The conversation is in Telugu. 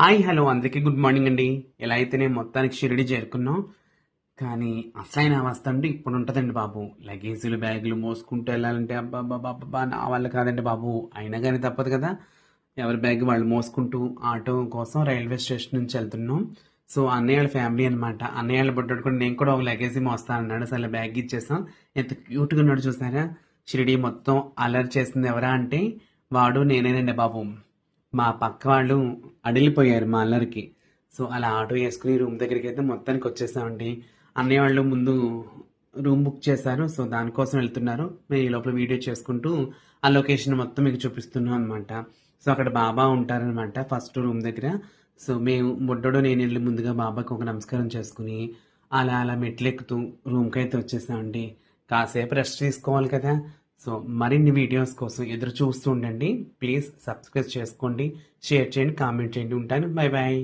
హాయ్ హలో అందరికీ గుడ్ మార్నింగ్ అండి. ఎలా నేను మొత్తానికి షిరిడి చేరుకున్నాం. కానీ అసలైన అవస్థ అంటే ఇప్పుడు ఉంటుందండి బాబు. లగేజీలు బ్యాగులు మోసుకుంటూ వెళ్ళాలంటే అబ్బా నా వాళ్ళు కాదండి బాబు. అయినా కానీ తప్పదు కదా. ఎవరి బ్యాగ్ వాళ్ళు మోసుకుంటూ ఆటో కోసం రైల్వే స్టేషన్ నుంచి వెళ్తున్నాం. సో అన్నయ్య వాళ్ళ ఫ్యామిలీ అనమాట అన్నయ్య వాళ్ళ బుడ్డోడు నేను కూడా ఒక లగేజీ మోస్తాను అన్నాడు. అసలు బ్యాగ్ ఇచ్చేసాం. ఎంత క్యూట్గా ఉన్నాడు చూసారా? షిరిడి మొత్తం అలర్ట్ చేసింది ఎవరా అంటే వాడు నేనేనండి బాబు. మా పక్క వాళ్ళు అడిలిపోయారు మా అల్లరికి. సో అలా ఆటో వేసుకుని రూమ్ దగ్గరికి అయితే మొత్తానికి వచ్చేసామండి. అన్నయ్య వాళ్ళు ముందు రూమ్ బుక్ చేశారు. సో దానికోసం వెళ్తున్నారు. మేము ఈ లోపల వీడియో చేసుకుంటూ ఆ లొకేషన్ మొత్తం మీకు చూపిస్తున్నాం అనమాట సో అక్కడ బాబా ఉంటారనమాట ఫస్ట్ రూమ్ దగ్గర. సో మేము బుడ్డోడు నేను వెళ్ళి ముందుగా బాబాకి ఒక నమస్కారం చేసుకుని అలా అలా మెట్లెక్కుతూ రూమ్కి అయితే వచ్చేసామండి. కాసేపు రెస్ట్ తీసుకోవాలి కదా. సో మరిన్ని వీడియోస్ కోసం ఎదురు చూస్తూ ఉండండి. ప్లీజ్ సబ్స్క్రైబ్ చేసుకోండి. షేర్ చేయండి. కామెంట్ చేయండి. ఉంటాను. Bye bye